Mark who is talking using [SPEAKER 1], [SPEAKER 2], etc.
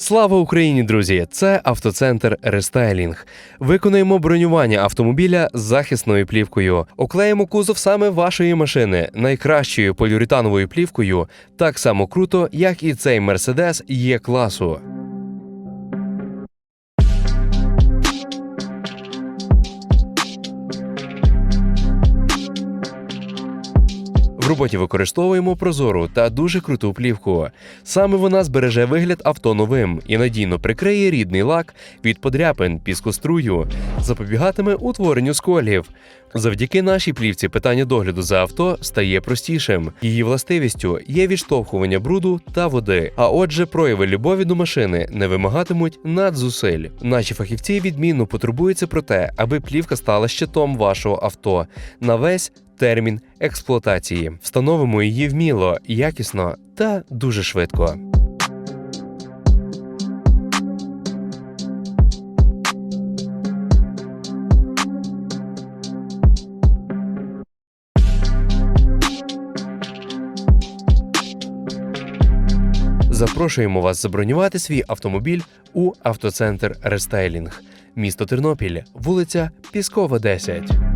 [SPEAKER 1] Слава Україні, друзі! Це автоцентр Рестайлінг. Виконуємо бронювання автомобіля з захисною плівкою. Оклеїмо кузов саме вашої машини найкращою поліуретановою плівкою, так само круто, як і цей Мерседес є класу. Роботі використовуємо прозору та дуже круту плівку. Саме вона збереже вигляд авто новим і надійно прикриє рідний лак від подряпин, піскострую, запобігатиме утворенню сколів. Завдяки нашій плівці питання догляду за авто стає простішим. Її властивістю є відштовхування бруду та води. А отже, прояви любові до машини не вимагатимуть надзусиль. Наші фахівці відмінно потурбуються про те, аби плівка стала щитом вашого авто на весь термін експлуатації. Встановимо її вміло, якісно та дуже швидко. Запрошуємо вас забронювати свій автомобіль у автоцентр Рестайлінг, місто Тернопіль, вулиця Піскова, 10.